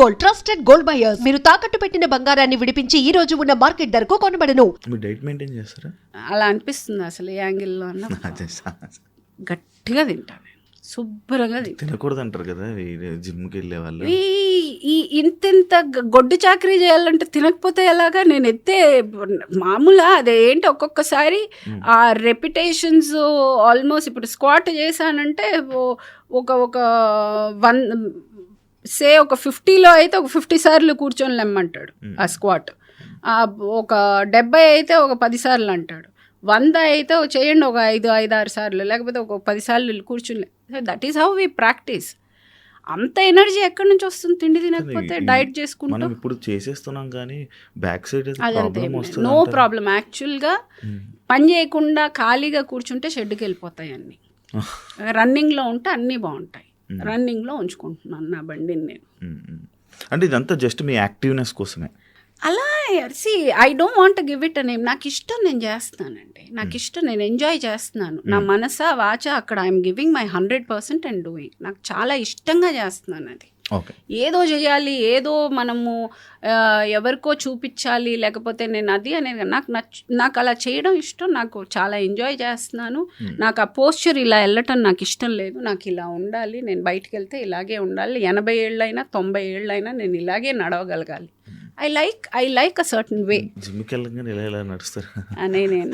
Gold trusted gold buyers. మీరు తాకట్టు పెట్టిన బంగారాన్ని విడిపించి ఈ రోజు ఉన్న మార్కెట్ ధరకు కొనబడను. మీరు డైట్ మెయింటైన్ చేస్తారా? అలా అనిపిస్తుంది అసలు ఏ యాంగిల్లో అన్న. గట్టిగా తింటాను నేను. శుభ్రంగా తింటాను తినకూడదు అంటారు కదా జిమ్కి వెళ్ళే వాళ్ళు. ఈ ఈ ఇంత ఇంత గ- గొడ్డు చాకరీ చేయాలంటే తినకపోతే ఎలాగా? నేను ఎత్తే మామూలా అదే ఏంటి ఒక్కొక్కసారి ఆ రెప్యుటేషన్స్ ఆల్మోస్ట్ ఇప్పుడు స్క్వాట్ చేశానంటే ఒక ఒక వన్ సే ఒక ఫిఫ్టీలో అయితే ఒక ఫిఫ్టీ సార్లు కూర్చొని లెమ్మంటాడు ఆ స్క్వాట్. ఒక డెబ్బై అయితే ఒక పది సార్లు అంటాడు. వంద అయితే చేయండి ఒక ఐదు ఐదు ఆరు సార్లు లేకపోతే ఒక పది సార్లు కూర్చుని. That is how we practise అంత ఎనర్జీ ఎక్కడి నుంచి వస్తుంది తిండి తినకపోతే? డైట్ చేసుకుంటూ? ఇప్పుడు చేసేస్తున్నాం కానీ బ్యాక్ సైడ్ నో ప్రాబ్లం యాక్చువల్గా పని చేయకుండా ఖాళీగా కూర్చుంటే షెడ్కి వెళ్ళిపోతాయి అన్నీ. రన్నింగ్లో ఉంటే అన్నీ బాగుంటాయి. రన్నింగ్లో ఉంచుకుంటున్నాను నా బండిని నేను. అంటే ఇదంతా జస్ట్ మీ యాక్టివ్నెస్ కోసమే. అలా see I don't want give it name నాకు ఇష్టం నేను చేస్తానండి నాకు ఇష్టం నేను ఎంజాయ్ చేస్తున్నాను. నా మనస వాచ అక్కడ I'm giving my hundred percent and doing నాకు చాలా ఇష్టంగా చేస్తున్నాను అది. ఏదో చేయాలి ఏదో మనము ఎవరికో చూపించాలి లేకపోతే నేను అది అనేది. నాకు నచ్చ నాకు అలా చేయడం ఇష్టం నాకు చాలా ఎంజాయ్ చేస్తున్నాను. నాకు ఆ పోస్చర్ ఇలా వెళ్ళటం నాకు ఇష్టం లేదు. నాకు ఇలా ఉండాలి నేను బయటికి వెళ్తే ఇలాగే ఉండాలి. ఎనభై ఏళ్ళైనా తొంభై ఏళ్ళైనా నేను ఇలాగే నడవగలగాలి. I like I like a certain way జిమ్కి వెళ్ళగానే ఇలా ఇలా నడుస్తారు. అని నేను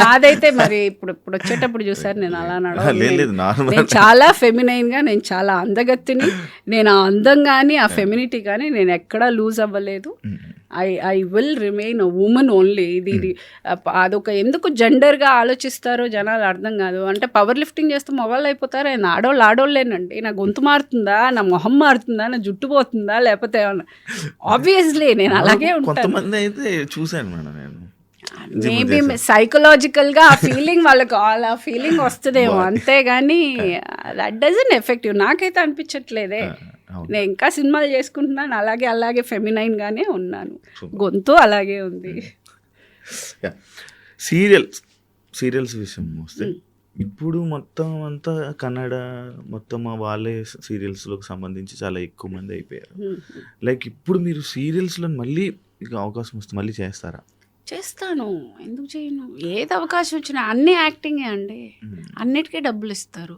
నాదైతే మరి ఇప్పుడు ఇప్పుడు వచ్చేటప్పుడు చూసారు నేను అలా నడవ లేదు లేదు. నార్మల్. నేను చాలా ఫెమినైన్గా నేను చాలా అందగత్తిని నేను ఆ అందం కానీ ఆ ఫెమినిటీ కానీ నేను ఎక్కడా లూజ్ అవ్వలేదు. I I will remain a women only ఇది ఇది అదొక ఎందుకు జెండర్గా ఆలోచిస్తారో జనాలు అర్థం కాదు. అంటే పవర్ లిఫ్టింగ్ చేస్తే మొబైల్ అయిపోతారు? ఆయన ఆడోళ్ళు ఆడోళ్ళేనండి. నా గొంతు మారుతుందా? నా మొహం మారుతుందా? నా జుట్టు పోతుందా? లేకపోతే ఆబ్వియస్లీ నేను అలాగే ఉంటాను. అయితే చూశాను మేడం నేను. మేబీ సైకలాజికల్గా ఆ ఫీలింగ్ వాళ్ళకి అలా ఫీలింగ్ వస్తుందేమో. అంతేగాని దట్ డజన్ ఎఫెక్టివ్ నాకైతే అనిపించట్లేదే. అవును. నేను ఇంకా సినిమాలు చేసుకుంటున్నాను అలాగే అలాగే ఫెమినైన్ గానే ఉన్నాను. గొంతు అలాగే ఉంది. సీరియల్స్ సీరియల్స్ విషయం వస్తే ఇప్పుడు మొత్తం అంతా కన్నడ మొత్తం వాళ్ళే సీరియల్స్లోకి సంబంధించి చాలా ఎక్కువ మంది అయిపోయారు. లైక్ ఇప్పుడు మీరు సీరియల్స్లో మళ్ళీ ఇక అవకాశం వస్తే మళ్ళీ చేస్తారా? చేస్తాను. ఎందుకు చేయను? ఏది అవకాశం వచ్చినా అన్ని యాక్టింగే అండి. అన్నిటికీ డబ్బులు ఇస్తారు.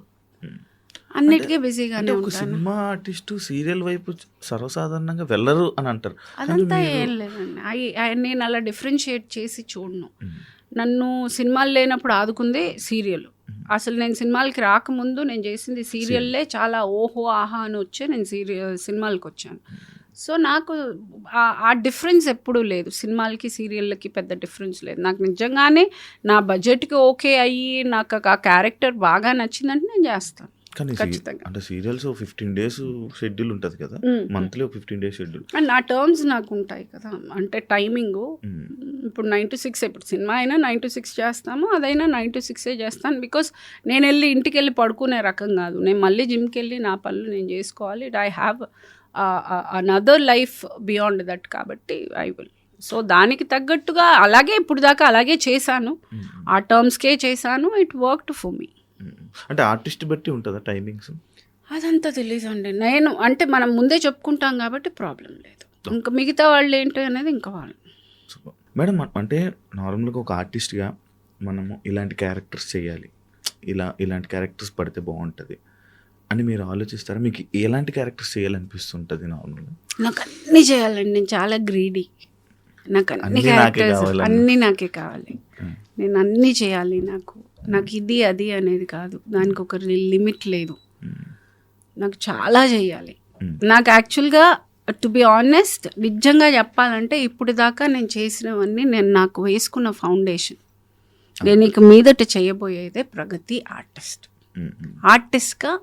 అన్నిటికీ బిజీగానే ఒక సినిమా ఆర్టిస్ట్ సీరియల్ వైపు సర్వసాధారణంగా వెళ్ళరు అని అంటారు. అదంతా ఏం లేదండి. నేను అలా డిఫరెన్షియేట్ చేసి చూడను. నన్ను సినిమాలు లేనప్పుడు ఆదుకుంది సీరియల్. అసలు నేను సినిమాలకి రాకముందు నేను చేసింది సీరియల్లే చాలా ఓహో ఆహా అని వచ్చే నేను సీరియల్ సినిమాలకు వచ్చాను. సో నాకు ఆ- ఆ డిఫరెన్స్ ఎప్పుడూ లేదు. సినిమాలకి సీరియళ్ళకి పెద్ద డిఫరెన్స్ లేదు. నాకు నిజంగానే నా బడ్జెట్కి ఓకే అయ్యి నాకు ఆ క్యారెక్టర్ బాగా నచ్చిందంటే నేను చేస్తాను. కానీ. అంటే సీరియల్స్ ఫిఫ్టీన్ డేస్ షెడ్యూల్ ఉంటుంది కదా. Monthly fifteen days schedule. And నా టర్మ్స్ నాకు ఉంటాయి కదా. అంటే టైమింగు. ఇప్పుడు నైన్ టు సిక్స్ ఇప్పుడు సినిమా అయినా నైన్ టు సిక్స్ చేస్తాము అదైనా నైన్ టు సిక్సే చేస్తాను. బికాస్ నేను వెళ్ళి ఇంటికి వెళ్ళి పడుకునే రకం కాదు. నేను మళ్ళీ జిమ్కి వెళ్ళి నా పనులు నేను చేసుకోవాలి. I have another life beyond that కాబట్టి ఐ విల్ సో దానికి తగ్గట్టుగా అలాగే ఇప్పుడు దాకా అలాగే చేశాను. ఆ టర్మ్స్కే చేశాను. ఇట్ వర్క్ ఫర్ మీ అంటే ఆర్టిస్ట్ బట్టి ఉంటుందా టైమింగ్స్ అదంతా తెలీదండి. నేను అంటే మనం ముందే చెప్పుకుంటాం కాబట్టి ప్రాబ్లం లేదు. ఇంకా మిగతా వాళ్ళు ఏంటి అనేది ఇంకా వాళ్ళు. మేడం అంటే నార్మల్గా ఒక ఆర్టిస్ట్గా మనము ఇలాంటి క్యారెక్టర్స్ చేయాలి. ఇలా ఇలాంటి క్యారెక్టర్స్ పడితే బాగుంటుంది అని మీరు ఆలోచిస్తారా? మీకు ఎలాంటి క్యారెక్టర్స్ చేయాలనిపిస్తుంటుంది నార్మల్గా? నాకు అన్నీ చేయాలండి. నేను చాలా గ్రీడీ నాకు అన్ని క్యారెక్టర్స్. అన్నీ నాకే కావాలి. నేను అన్నీ చేయాలి నాకు. నాకు ఇది అది అనేది కాదు. దానికి ఒక లిమిట్ లేదు. నాకు చాలా చేయాలి. నాకు యాక్చువల్గా టు బి ఆనెస్ట్ నిజంగా చెప్పాలంటే ఇప్పుడు దాకా నేను చేసినవన్నీ నేను నాకు వేసుకున్న ఫౌండేషన్. నేను ఇక మీదట చేయబోయేదే ప్రగతి ఆర్టిస్ట్. ఆర్టిస్ట్గా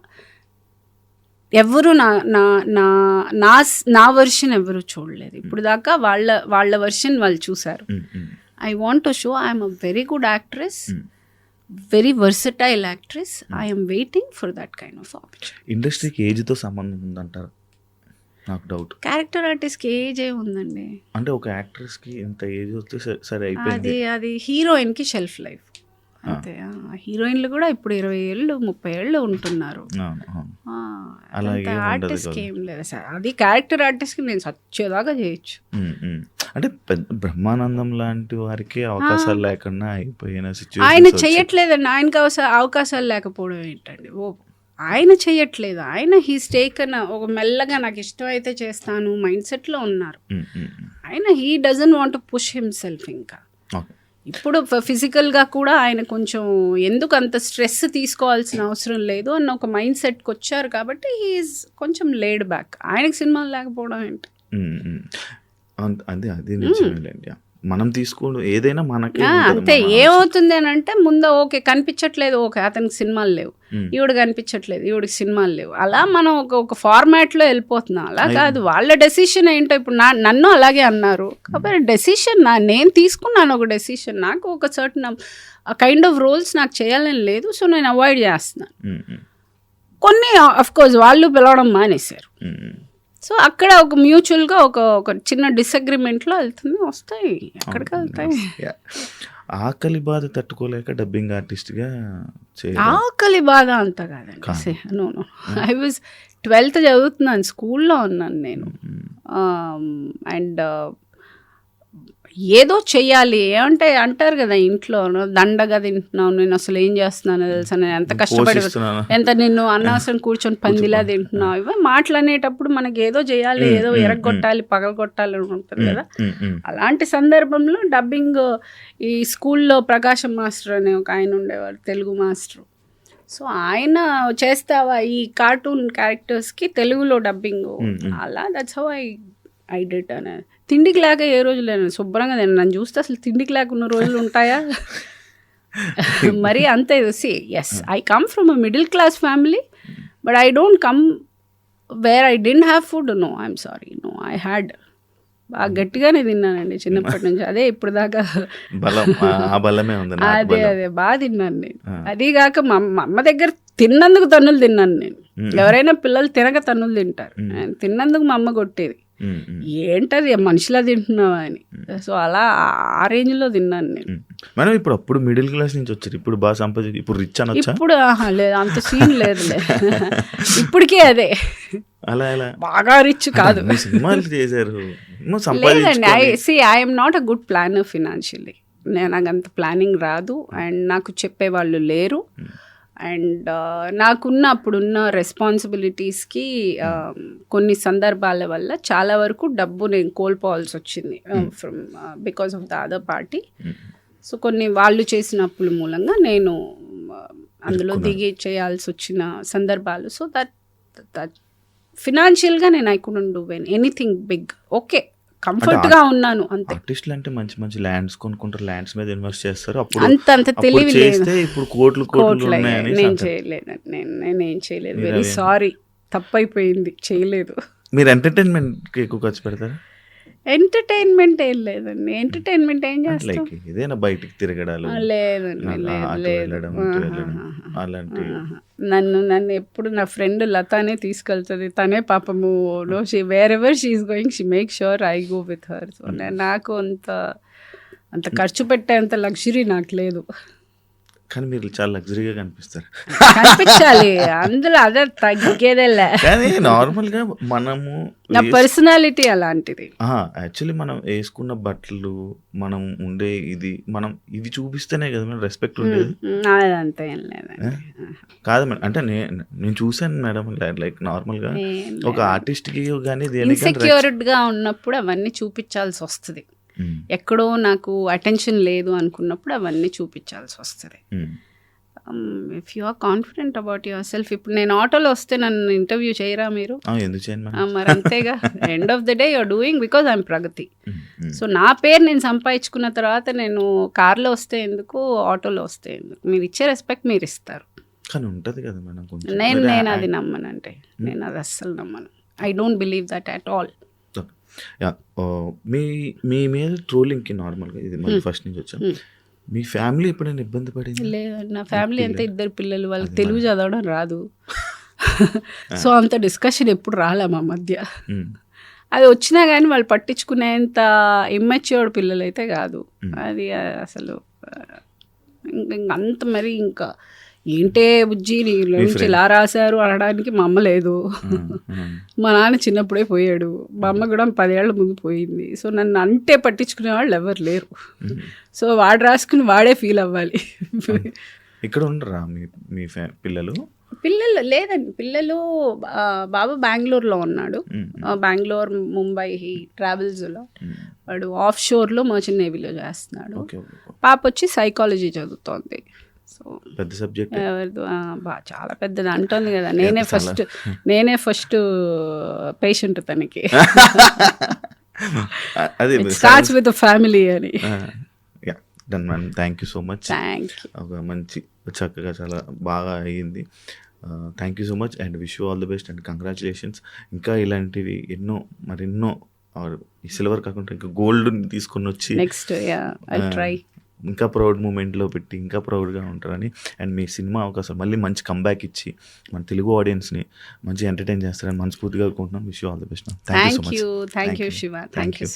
ఎవరు నా నా నా నా నా వర్షన్ ఎవరు చూడలేదు. ఇప్పుడు దాకా వాళ్ళ వాళ్ళ వర్షన్ వాళ్ళు చూశారు. I want to show I'm a very good actress very versatile actress I'm waiting for that kind of opportunity ఇండస్ట్రీకి ఏజ్తో సంబంధం ఉందంటారు? నాకు డౌట్ క్యారెక్టర్ ఆర్టిస్ట్కి ఏజ్ ఏ ఉందండి. అంటే ఒక యాక్ట్రెస్కి ఇంత ఏజ్ వస్తే సరే- సరే అయిపోయింది. అది అది హీరోయిన్కి షెల్ఫ్ లైఫ్ అంతే హీరోయిన్లు కూడా ఇప్పుడు ఇరవై ఏళ్ళు ముప్పై ఏళ్ళు ఉంటున్నారు. అవును, అవును. ఆ, అలాగే ఉండదు ఆర్టిస్ట్కి కదా. ఏం లేదు. సార్ అది క్యారెక్టర్ ఆర్టిస్ట్కి నేను సచ్చేదాకా చేయొచ్చు. అంటే పెద్ద బ్రహ్మానందం లాంటి వారికి అవకాశాలు లేకుండా అయిపోయిన ఆయన చెయ్యట్లేదండి. ఆయనకి అవకాశాలు లేకపోవడం ఏంటండి? ఓ ఆయన చెయ్యట్లేదు. ఆయన హీస్ టేకన్ ఒక మెల్లగా నాకు ఇష్టమైతే చేస్తాను మైండ్ సెట్లో ఉన్నారు. ఆయన he doesn't want push himself ఇంకా. ఇప్పుడు ఫిజికల్గా కూడా ఆయన కొంచెం ఎందుకు అంత స్ట్రెస్ తీసుకోవాల్సిన అవసరం లేదు అన్న ఒక మైండ్ సెట్కి వచ్చారు కాబట్టి హీఈస్ కొంచెం లేడ్ బ్యాక్ ఆయనకి సినిమాలు లేకపోవడం ఏంటి. అంత- అదే అది నిజమేలేండి. మనం తీసుకోవడం ఏదైనా మనకే అంతే. ఏమవుతుంది అని అంటే ముందు ఓకే కనిపించట్లేదు. ఓకే అతనికి సినిమాలు లేవు. ఈవిడ కనిపించట్లేదు ఈవిడికి సినిమాలు లేవు. అలా మనం ఒక ఒక ఫార్మాట్లో వెళ్ళిపోతున్నాం. అలా కాదు వాళ్ళ డెసిషన్ ఏంటో ఇప్పుడు నా నన్ను అలాగే అన్నారు. కాబట్టి డెసిషన్ నా నేను తీసుకున్నాను ఒక డెసిషన్ నాకు ఒక సర్టన్ కైండ్ ఆఫ్ రోల్స్ నాకు చేయాలని లేదు సో నేను అవాయిడ్ చేస్తున్నాను. కొన్ని అఫ్ కోర్స్ వాళ్ళు పిలవడం మానేశారు. సో అక్కడ ఒక మ్యూచువల్గా ఒక ఒక చిన్న డిసగ్రిమెంట్లో వెళ్తుంది వస్తాయి ఎక్కడికి వెళ్తాయి. ఆకలి బాధ తట్టుకోలేక డబ్బింగ్ ఆర్టిస్ట్గా చేయడం. ఆకలి బాధ అంత కాదండి no no. I was twelfth చదువుతున్నాను స్కూల్లో ఉన్నాను నేను. అండ్ ఏదో చెయ్యాలి. ఏమంటే అంటారు కదా ఇంట్లో దండగా తింటున్నావు నేను అసలు ఏం చేస్తున్నాను తెలుసా? నేను ఎంత కష్టపడి. ఎంత నిన్ను అన్నవసరం కూర్చొని పందిలా తింటున్నావు? ఇవే మాట్లాడేటప్పుడు మనకి ఏదో చేయాలి ఏదో ఎరగొట్టాలి పగలగొట్టాలి ఉంటుంది కదా. అలాంటి సందర్భంలో డబ్బింగ్ ఈ స్కూల్లో ప్రకాశం మాస్టర్ అనే ఒక ఆయన ఉండేవారు తెలుగు మాస్టర్. సో ఆయన చేస్తావా ఈ కార్టూన్ క్యారెక్టర్స్కి తెలుగులో డబ్బింగ్? అలా that's how I I did అనే తిండికి లేక ఏ రోజు లేను శుభ్రంగా నేను నన్ను చూస్తే అసలు తిండికి లేకున్న రోజులు ఉంటాయా? మరి అంతే see yes I come from a middle class family but I don't come where I didn't have food no I'm sorry no I had బాగా గట్టిగానే తిన్నానండి చిన్నప్పటి నుంచి. అదే ఇప్పుడు దాకా. అదే. అదే బాగా తిన్నాను నేను. అది కాక మా అమ్మ దగ్గర తిన్నందుకు తన్నులు తిన్నాను నేను. ఎవరైనా పిల్లలు తినక తన్నులు తింటారు. నేను తిన్నందుకు మా అమ్మ కొట్టేది. ఏంటది? మనిషిలా తింటున్నావా అని. సో అలా ఆ రేంజ్లో తిన్నాను నేను. మనం ఇప్పుడు అప్పుడు మిడిల్ క్లాస్ నుంచి వచ్చారు. ఇప్పుడు బాగా సంపాదించి ఇప్పుడు రిచ్ అనొచ్చా ఇప్పుడు లేదు అంత సీన్ లేదులే. ఇప్పటికే అదే. అలా ఎలా బాగా రిచ్ కాదు. సినిమాలు చేశారు. లేదండి I see I'm not a good planner financially నేను నాకు అంత ప్లానింగ్ రాదు. అండ్ నాకు చెప్పేవాళ్ళు లేరు. అండ్ నాకున్న అప్పుడున్న రెస్పాన్సిబిలిటీస్కి కొన్ని సందర్భాల వల్ల చాలా వరకు డబ్బు నేను కోల్పోవాల్సి వచ్చింది from because of the other party so కొన్ని వాళ్ళు చేసిన అప్పుల మూలంగా నేను అందులో దిగి చేయాల్సి వచ్చిన సందర్భాలు. సో దట్ దట్ ఫినాన్షియల్గా నేను I couldn't do when anything big okay కంఫర్ట్గా ఉన్నాను అంతే. ఆర్టిస్టులు అంటే మంచి మంచి ల్యాండ్స్ కొనుక్కుంటారు ల్యాండ్స్ మీద ఇన్వెస్ట్ చేస్తారు. అప్పుడు అంత అంత తెలివి లేదు. చేస్తే ఇప్పుడు కోట్లు కోట్లు ఉన్నాయని నేను. చేయలేదు. నేను నేనేం చేయలేదు. మీరు వెరీ సారీ తప్పైపోయింది. చేయలేదు. మీరు ఎంటర్టైన్మెంట్కి ఎక్కువ ఖర్చు పెడతారా? ఎంటర్టైన్మెంట్ ఏం లేదండి. ఎంటర్టైన్మెంట్ ఏం చేస్తాం? ఇదేనా బయటికి తిరగడాలు లేదండి. అలాంటి. నన్ను నన్ను ఎప్పుడు నా ఫ్రెండ్ లతానే తీసుకెళ్తుంది. తనే పాపము no she wherever she's going she make sure I go with her so నాకు అంత అంత ఖర్చు పెట్టేంత లగ్జరీ నాకు లేదు. కానీ మీరు చాలా లగ్జరీగా కనిపిస్తారు. కనిపించాలి. అందులో అదే తగ్గేదేలే. కానీ నార్మల్గా మనము నా పర్సనాలిటీ అలాంటిది. యాక్చువల్లీ మనం వేసుకున్న బట్టలు మనం ఉండే ఇది మనం ఇది చూపిస్తేనే కదా మేడం రెస్పెక్ట్ ఉండేది. లేదండి. కాదు మేడం అంటే నేను నేను చూసాను మేడం లైక్ నార్మల్గా ఒక ఆర్టిస్ట్కి కానీ దేనికి ఇన్సెక్యూర్డ్గా ఉన్నప్పుడు అవన్నీ చూపించాల్సి వస్తుంది. ఎక్కడో నాకు అటెన్షన్ లేదు అనుకున్నప్పుడు అవన్నీ చూపించాల్సి వస్తుంది. If you are confident about yourself ఇప్పుడు నేను ఆటోలో వస్తే నన్ను ఇంటర్వ్యూ చేయరా మీరు? మరి? అంతేగా. End of the day you're doing because I'm Pragathi. So నా పేరు నేను సంపాదించుకున్న తర్వాత నేను కార్లో వస్తే ఎందుకు ఆటోలో వస్తే ఎందుకు? మీరు ఇచ్చే రెస్పెక్ట్ మీరు ఇస్తారు. కానీ ఉంటది కదా మేడం నేను నేను అది నమ్మనంటే. నేను అది అస్సలు నమ్మను. I don't believe that at all yeah, oh, మీ మీ మీద ట్రోలింగ్కి నార్మల్గా ఇది మళ్ళీ ఫస్ట్ నుంచి వచ్చాం. మీ ఫ్యామిలీ ఎప్పుడైనా ఇబ్బంది పడింది? లేదండి నా ఫ్యామిలీ అంతా ఇద్దరు పిల్లలు వాళ్ళకి తెలుగు చదవడం రాదు. సో అంత డిస్కషన్ ఎప్పుడు రాలే మా మధ్య? అది వచ్చినా కానీ వాళ్ళు పట్టించుకునేంత ఇమ్మెచ్యూర్డ్ పిల్లలు అయితే కాదు అది అసలు ఆ, ఇంక ఇంక అంత మరి ఇంకా ఏంటే బుజ్జి నీ నుంచి. ఇలా రాశారు అనడానికి మా అమ్మ లేదు. మా నాన్న చిన్నప్పుడే పోయాడు. మా అమ్మ కూడా పదేళ్ళ ముందు పోయింది. సో నన్ను అంటే పట్టించుకునే వాళ్ళు ఎవరు లేరు. సో వాడు రాసుకుని వాడే ఫీల్ అవ్వాలి. ఇక్కడ ఉండరా మీ పిల్లలు? పిల్లలు లేదండి. పిల్లలు బాబు బెంగళూరులో ఉన్నాడు. బెంగళూరు ముంబై ట్రావెల్స్లో. వాడు ఆఫ్ షోర్లో మర్చెంట్ నేవీలో చేస్తున్నాడు. ఓకే ఓకే పాప వచ్చి సైకాలజీ చదువుతోంది. సో పెద్ద సబ్జెక్ట్. ఎవరిదో చాలా పెద్దది అంటోంది కదా. నేనే ఫస్ట్ నేనే ఫస్ట్ పేషెంట్ తనకి. అదే స్టార్ట్స్ విత్ ఫ్యామిలీ అని. Yeah done ma'am thank you so much you ఒక మంచి చక్కగా చాలా బాగా అయ్యింది. Thank you so much and wish all the best and congratulations ఇంకా ఇలాంటివి ఎన్నో మరెన్నో సిల్వర్ కాకుండా ఇంకా గోల్డ్ తీసుకొని వచ్చి నెక్స్ట్ యా ట్రై ఇంకా ప్రౌడ్ మూమెంట్లో పెట్టి ఇంకా ప్రౌడ్గా ఉంటారని అండ్ మీ సినిమా అవకాశం మళ్ళీ మంచి కంబ్యాక్ ఇచ్చి మన తెలుగు ఆడియన్స్ని మంచి ఎంటర్టైన్ చేస్తారని మనస్ఫూర్తిగా కోరుకుంటున్నాం. Wish all the best thank you so much thank you Shiva thank you